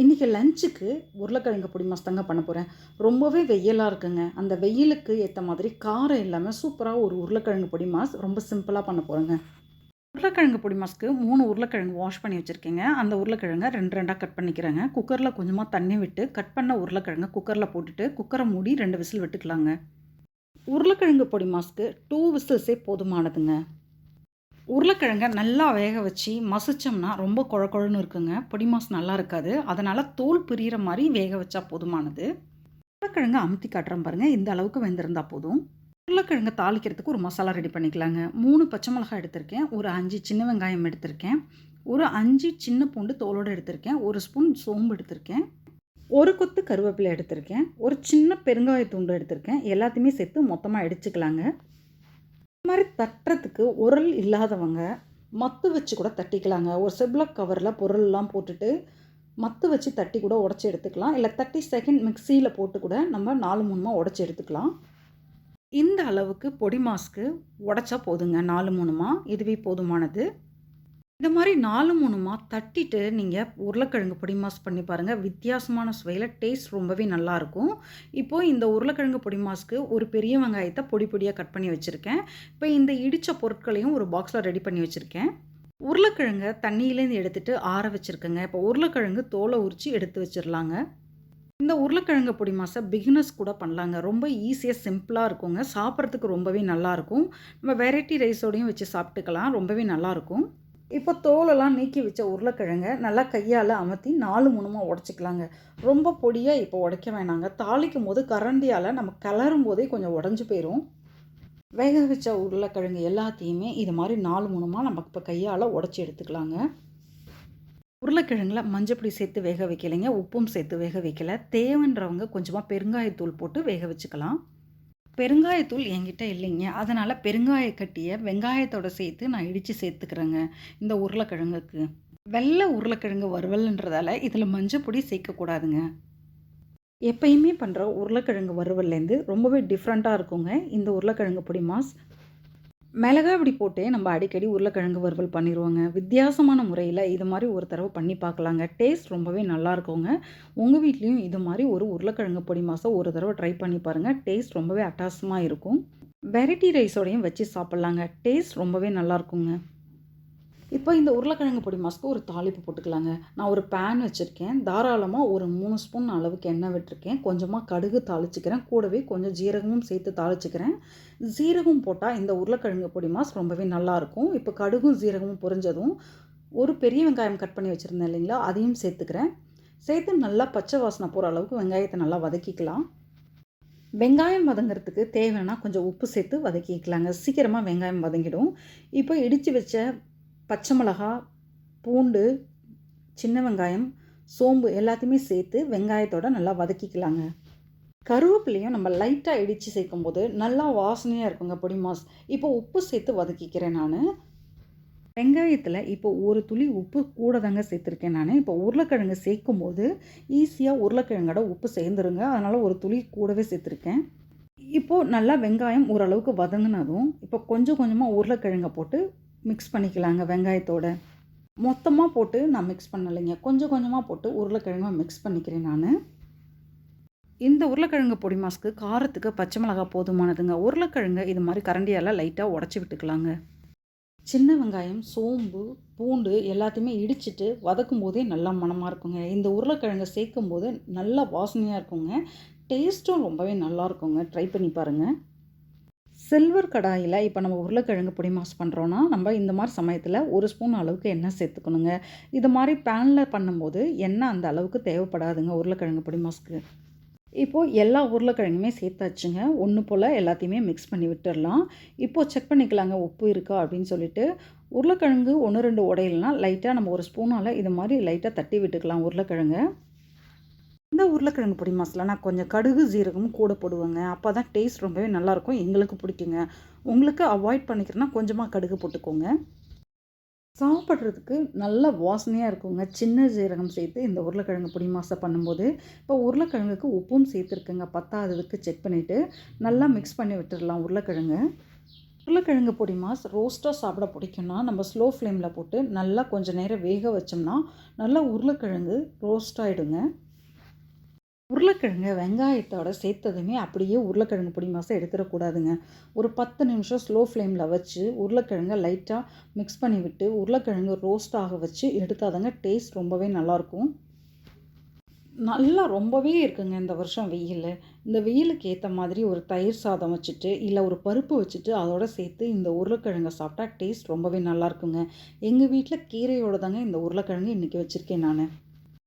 இன்றைக்கி லஞ்சுக்கு உருளைக்கிழங்கு பொடி மஸ்தங்க பண்ண போகிறேன் ரொம்பவே வெயிலாக இருக்குங்க. அந்த வெயிலுக்கு ஏற்ற மாதிரி காரம் இல்லாமல் சூப்பராக ஒரு உருளைக்கிழங்கு பொடி மாஸ் ரொம்ப சிம்பிளாக பண்ண போகிறேங்க உருளைக்கிழங்கு பொடி மாஸ்க்கு மூணு உருளைக்கிழங்கு வாஷ் பண்ணி வச்சுருக்கேங்க. அந்த உருளைக்கிழங்கை ரெண்டு ரெண்டாக கட் பண்ணிக்கிறேங்க. குக்கரில் கொஞ்சமாக தண்ணி விட்டு கட் பண்ண உருளைக்கிழங்கு குக்கரில் போட்டுட்டு குக்கரை மூடி ரெண்டு விசில் விட்டுக்கலாங்க. உருளைக்கிழங்கு பொடி மாஸ்க்கு டூ விசில்ஸே போதுமானதுங்க. உருளைக்கிழங்கை நல்லா வேக வச்சு மசிச்சோம்னா ரொம்ப குழ குழன்னு இருக்குங்க. பொடி மாசு நல்லா இருக்காது. அதனால் தோல் பிரிகிற மாதிரி வேக வச்சா போதுமானது. உருளைக்கிழங்கு அமுத்தி காட்டுறோம் பாருங்கள் இந்த அளவுக்கு வெந்திருந்தா போதும். உருளைக்கிழங்கு தாளிக்கிறதுக்கு ஒரு மசாலா ரெடி பண்ணிக்கலாங்க. மூணு பச்சை மிளகாய் எடுத்திருக்கேன். ஒரு அஞ்சு சின்ன வெங்காயம் எடுத்திருக்கேன். ஒரு அஞ்சு சின்ன பூண்டு தோலோடு எடுத்திருக்கேன். ஒரு ஸ்பூன் சோம்பு எடுத்திருக்கேன். ஒரு கொத்து கருவேப்பிலை எடுத்திருக்கேன். ஒரு சின்ன பெருங்காய துண்டு எடுத்திருக்கேன். எல்லாத்தையுமே சேர்த்து மொத்தமாக அடிச்சுக்கலாங்க மாதிரி தட்டுறதுக்கு உரல் இல்லாதவங்க மத்து வச்சு கூட தட்டிக்கலாங்க. ஒரு செப்ளக் கவரில் பொருள்லாம் போட்டுட்டு மத்து வச்சு தட்டி கூட உடச்சி எடுத்துக்கலாம். இல்லை தேர்ட்டி செகண்ட் மிக்சியில் போட்டு கூட நம்ம நாலு மூணுமா உடச்சி எடுத்துக்கலாம். இந்த அளவுக்கு பொடி மாஸ்க்கு உடச்சா போதுங்க. நாலு மூணுமா இதுவே போதுமானது. இந்த மாதிரி நாலு மூணுமா தட்டிட்டு நீங்கள் உருளைக்கிழங்கு பொடி மாஸ் பண்ணி பாருங்கள் வித்தியாசமான சுவையில் டேஸ்ட் ரொம்பவே நல்லாயிருக்கும் இப்போது இந்த உருளைக்கிழங்கு பொடி மாஸ்க்கு ஒரு பெரிய வெங்காயத்தை பொடி பொடியாக கட் பண்ணி வச்சுருக்கேன். இப்போ இந்த இடித்த பொருட்களையும் ஒரு பாக்ஸில் ரெடி பண்ணி வச்சுருக்கேன். உருளைக்கிழங்கை தண்ணியிலேருந்து எடுத்துகிட்டு ஆற வச்சுருக்கேங்க. இப்போ உருளைக்கிழங்கு தோலை உரித்து எடுத்து வச்சிடலாங்க இந்த உருளைக்கிழங்கு பொடி மாசை பிகினர்ஸ் கூட பண்ணலாங்க. ரொம்ப ஈஸியாக சிம்பிளாக இருக்குங்க. சாப்பிட்றதுக்கு ரொம்பவே நல்லாயிருக்கும் நம்ம வெரைட்டி ரைஸோடையும் வச்சு சாப்பிட்டுக்கலாம். ரொம்பவே நல்லாயிருக்கும் இப்போ தோலெல்லாம் நீக்கி வச்ச உருளைக்கிழங்க நல்லா கையால் அமர்த்தி நாலு மூணுமாக உடச்சிக்கலாங்க. ரொம்ப பொடியாக இப்போ உடைக்க வேணாங்க. தாளிக்கும் போது கரண்டியால் நம்ம கிளறும் போதே கொஞ்சம் உடஞ்சி போயிடும் வேக வச்ச உருளைக்கிழங்கு எல்லாத்தையுமே இது மாதிரி நாலு மூணுமாக நம்ம இப்போ கையால் உடச்சி எடுத்துக்கலாங்க. உருளைக்கிழங்குல மஞ்சப்பொடி சேர்த்து வேக வைக்கலைங்க. உப்பும் சேர்த்து வேக வைக்கல. தேவைன்றவங்க கொஞ்சமாக பெருங்காயத்தூள் போட்டு வேக வச்சுக்கலாம். பெருங்காயத்தூள் என்கிட்ட இல்லைங்க. அதனால் பெருங்காய கட்டியை சேர்த்து நான் இடித்து சேர்த்துக்கிறேங்க இந்த உருளைக்கிழங்குக்கு. வெள்ளை உருளைக்கிழங்கு வறுவல்ன்றதால இதில் மஞ்சள் பொடி சேர்க்கக்கூடாதுங்க எப்பயுமே பண்ணுற உருளைக்கிழங்கு வறுவல்லேருந்து ரொம்பவே டிஃப்ரெண்ட்டாக இருக்குங்க. இந்த உருளைக்கிழங்கு பொடி மாஸ். மிளகா இப்படி போட்டு நம்ம அடிக்கடி உருளைக்கிழங்கு வறுவல் பண்ணிடுவோங்க வித்தியாசமான முறையில் இது மாதிரி ஒரு தடவை பண்ணி பார்க்கலாங்க. டேஸ்ட் ரொம்பவே நல்லா இருக்குங்க. உங்கள் வீட்லேயும் இது மாதிரி ஒரு உருளைக்கிழங்கு பொடி மாதம் ஒரு தடவை ட்ரை பண்ணி பாருங்கள் டேஸ்ட் ரொம்பவே அட்டாசமாக இருக்கும். வெரைட்டி ரைஸோடையும் வச்சு சாப்பிட்லாங்க. டேஸ்ட் ரொம்பவே நல்லா இருக்குங்க. இப்போ இந்த உருளைக்கிழங்கு பொடி மாஸ்க்கு ஒரு தாளிப்பு போட்டுக்கலாங்க. நான் ஒரு பேன் வச்சுருக்கேன். தாராளமாக ஒரு மூணு ஸ்பூன் அளவுக்கு எண்ணெய் விட்டுருக்கேன். கொஞ்சமாக கடுகு தாளிச்சிக்கிறேன். கூடவே கொஞ்சம் ஜீரகமும் சேர்த்து தாளிச்சிக்கிறேன். ஜீரகம் போட்டால் இந்த உருளைக்கிழங்கு பொடி மாஸ் ரொம்பவே நல்லாயிருக்கும் இப்போ கடுகும் ஜீரகமும் பொரிஞ்சதும் ஒரு பெரிய வெங்காயம் கட் பண்ணி வச்சுருந்தேன் இல்லைங்களா? அதையும் சேர்த்துக்கிறேன். சேர்த்து நல்லா பச்சை வாசனை போகிற அளவுக்கு வெங்காயத்தை நல்லா வதக்கிக்கலாம். வெங்காயம் வதங்கிறதுக்கு தேவைன்னா கொஞ்சம் உப்பு சேர்த்து வதக்கிக்கலாங்க. சீக்கிரமாக வெங்காயம் வதங்கிடும். இப்போ இடித்து வச்ச பச்சை மிளகா பூண்டு சின்ன வெங்காயம் சோம்பு எல்லாத்தையுமே சேர்த்து வெங்காயத்தோட நல்லா வதக்கிக்கலாங்க. கருவேப்பிலையும் நம்ம லைட்டாக இடித்து சேர்க்கும் போது நல்லா வாசனையாக இருக்குங்க பொடி மாஸ். இப்போ உப்பு சேர்த்து வதக்கிக்கிறேன் நான். வெங்காயத்தில் இப்போ ஒரு துளி உப்பு கூட தாங்க சேர்த்துருக்கேன் நான். இப்போ உருளைக்கிழங்கு சேர்க்கும் போது ஈஸியாக உருளைக்கிழங்கோட உப்பு சேர்ந்துருங்க. அதனால் ஒரு துளி கூடவே சேர்த்துருக்கேன். இப்போது நல்லா வெங்காயம் ஓரளவுக்கு வதங்கினதும் இப்போ கொஞ்சம் கொஞ்சமாக உருளைக்கிழங்கை போட்டு மிக்ஸ் பண்ணிக்கலாங்க வெங்காயத்தோட. மொத்தமாக போட்டு நான் மிக்ஸ் பண்ணலைங்க. கொஞ்சம் கொஞ்சமாக போட்டு உருளைக்கிழங்கு மிக்ஸ் பண்ணிக்கிறேன் நான். இந்த உருளைக்கிழங்கு பொடி மாஸ்க்கு காரத்துக்கு பச்சை மிளகா போதுமானதுங்க. உருளைக்கிழங்கு இது மாதிரி கரண்டியால் லைட்டாக உடச்சி விட்டுக்கலாங்க. சின்ன வெங்காயம் சோம்பு பூண்டு எல்லாத்தையுமே இடிச்சிட்டு வதக்கும் போதே நல்லா மனமாக இருக்குங்க. இந்த உருளைக்கிழங்கு சேர்க்கும் போது நல்லா வாசனையாக இருக்குங்க. டேஸ்ட்டும் ரொம்பவே நல்லா இருக்குங்க. ட்ரை பண்ணி பாருங்கள் சில்வர் கடாயில் இப்போ நம்ம உருளைக்கிழங்கு பொடி மாஸ் பண்ணுறோன்னா நம்ம இந்த மாதிரி சமயத்தில் ஒரு ஸ்பூன் அளவுக்கு எண்ணெய் சேர்த்துக்கணுங்க. இது மாதிரி பேனில் பண்ணும்போது எண்ணெய் அந்த அளவுக்கு தேவைப்படாதுங்க உருளைக்கிழங்கு பொடி மாஸ்க்கு. இப்போது எல்லா உருளைக்கிழங்குமே சேர்த்தாச்சுங்க. ஒன்று போல் எல்லாத்தையுமே மிக்ஸ் பண்ணி விட்டுடலாம் இப்போது செக் பண்ணிக்கலாங்க உப்பு இருக்கா அப்படின்னு சொல்லிட்டு. உருளைக்கிழங்கு ஒன்று ரெண்டு உடையிலனா லைட்டாக நம்ம ஒரு ஸ்பூனால் இது மாதிரி லைட்டாக தட்டி விட்டுக்கலாம் உருளைக்கிழங்கு. இந்த உருளைக்கிழங்கு பொடி மசாலா நான் கொஞ்சம் கடுகு ஜீரகமும் கூட போடுவேங்க. அப்போ தான் டேஸ்ட் ரொம்பவே நல்லாயிருக்கும் எங்களுக்கு பிடிக்குங்க. உங்களுக்கு அவாய்ட் பண்ணிக்கிறேன்னா கொஞ்சமாக கடுகு போட்டுக்கோங்க. சாப்பிட்றதுக்கு நல்ல வாசனையாக இருக்குங்க. சின்ன ஜீரகம் சேர்த்து இந்த உருளைக்கிழங்கு பொடி மாசை பண்ணும்போது இப்போ உருளைக்கிழங்குக்கு உப்பும் சேர்த்துருக்குங்க. பத்தாததுக்கு செக் பண்ணிவிட்டு நல்லா மிக்ஸ் பண்ணி விட்டுடலாம் உருளைக்கிழங்கு. உருளைக்கிழங்கு பொடி மாஸ் ரோஸ்ட்டாக சாப்பிட பிடிக்கும்னா நம்ம ஸ்லோ ஃப்ளேமில் போட்டு நல்லா கொஞ்சம் நேரம் வேக வச்சோம்னா நல்லா உருளைக்கிழங்கு ரோஸ்ட் ஆகிடுங்க உருளைக்கிழங்கு வெங்காயத்தோட சேர்த்ததுமே அப்படியே உருளைக்கிழங்கு பொடி மாதம் எடுத்துடக்கூடாதுங்க ஒரு பத்து நிமிஷம் ஸ்லோ ஃப்ளேமில் வச்சு உருளைக்கிழங்கை லைட்டாக மிக்ஸ் பண்ணி விட்டு உருளைக்கிழங்கு ரோஸ்ட் ஆக வச்சு எடுத்தாதாங்க டேஸ்ட் ரொம்பவே நல்லாயிருக்கும் நல்லா ரொம்பவே இருக்குங்க இந்த வருஷம் வெயில். இந்த வெயிலுக்கு ஏற்ற மாதிரி ஒரு தயிர் சாதம் வச்சுட்டு இல்லை ஒரு பருப்பு வச்சுட்டு அதோட சேர்த்து இந்த உருளைக்கிழங்கை சாப்பிட்டா டேஸ்ட் ரொம்பவே நல்லா இருக்குங்க எங்கள் வீட்டில் கீரையோடு தாங்க இந்த உருளைக்கிழங்கு இன்றைக்கி வச்சுருக்கேன் நான்.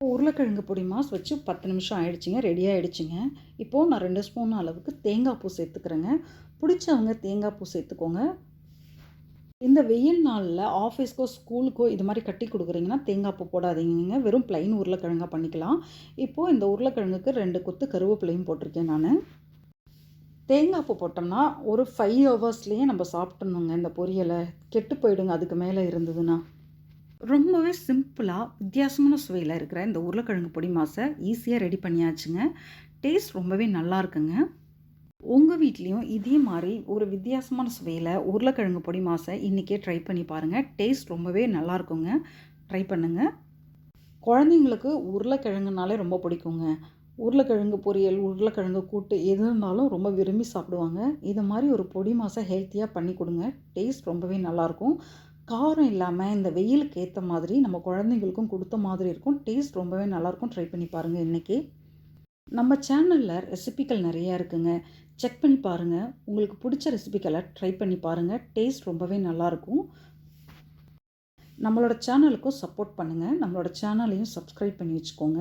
உருளைக்கிழங்கு பொடி மாஸ் வச்சு பத்து நிமிஷம் ஆயிடுச்சுங்க ரெடி ஆகிடுச்சிங்க இப்போது நான் ரெண்டு ஸ்பூன் அளவுக்கு தேங்காய் பூ சேர்த்துக்கிறேங்க. பிடிச்சவங்க தேங்காய் பூ சேர்த்துக்கோங்க. இந்த வெயில் நாளில் ஆஃபீஸ்க்கோ ஸ்கூலுக்கோ இது மாதிரி கட்டி கொடுக்குறீங்கன்னா தேங்காய் பூ போடாதீங்க வெறும் ப்ளைன் உருளைக்கிழங்காக பண்ணிக்கலாம். இப்போது இந்த உருளைக்கிழங்குக்கு ரெண்டு கொத்து கருவேப்பிலையும் போட்டிருக்கேன் நான். தேங்காய் பூ போட்டோம்னா ஒரு ஃபைவ் ஹவர்ஸ்லேயே நம்ம சாப்பிட்ணுங்க. இந்த பொரியலை கெட்டு போயிடுங்க அதுக்கு மேலே இருந்ததுன்னா. ரொம்பவே சிம்பிளாக வித்தியாசமான சுவையில் இருக்கிற இந்த உருளைக்கிழங்கு பொடி மாசை ஈஸியாக ரெடி பண்ணியாச்சுங்க. டேஸ்ட் ரொம்பவே நல்லா இருக்குங்க. உங்கள் வீட்லேயும் இதே மாதிரி ஒரு வித்தியாசமான சுவையில் உருளைக்கிழங்கு பொடி மாசை இன்றைக்கே ட்ரை பண்ணி பாருங்கள் டேஸ்ட் ரொம்பவே நல்லா இருக்குங்க. ட்ரை பண்ணுங்கள் குழந்தைங்களுக்கு உருளைக்கிழங்குனாலே ரொம்ப பிடிக்குங்க. உருளைக்கிழங்கு பொரியல் உருளைக்கிழங்கு கூட்டு எது இருந்தாலும் ரொம்ப விரும்பி சாப்பிடுவாங்க. இது மாதிரி ஒரு பொடி மாசை ஹெல்த்தியாக பண்ணி கொடுங்க. டேஸ்ட் ரொம்பவே நல்லாயிருக்கும் காரம் இல்லாமல் இந்த வெயிலுக்கு ஏற்ற மாதிரி நம்ம குழந்தைங்களுக்கும் கொடுத்த மாதிரி இருக்கும். டேஸ்ட் ரொம்பவே நல்லாயிருக்கும் ட்ரை பண்ணி பாருங்கள் இன்றைக்கி நம்ம சேனலில் ரெசிபிகள் நிறையா இருக்குங்க. செக் பண்ணி பாருங்கள் உங்களுக்கு பிடிச்ச ரெசிபிகளை ட்ரை பண்ணி பாருங்கள் டேஸ்ட் ரொம்பவே நல்லாயிருக்கும் நம்மளோட சேனலுக்கும் சப்போர்ட் பண்ணுங்கள் நம்மளோட சேனலையும் சப்ஸ்கிரைப் பண்ணி வச்சுக்கோங்க.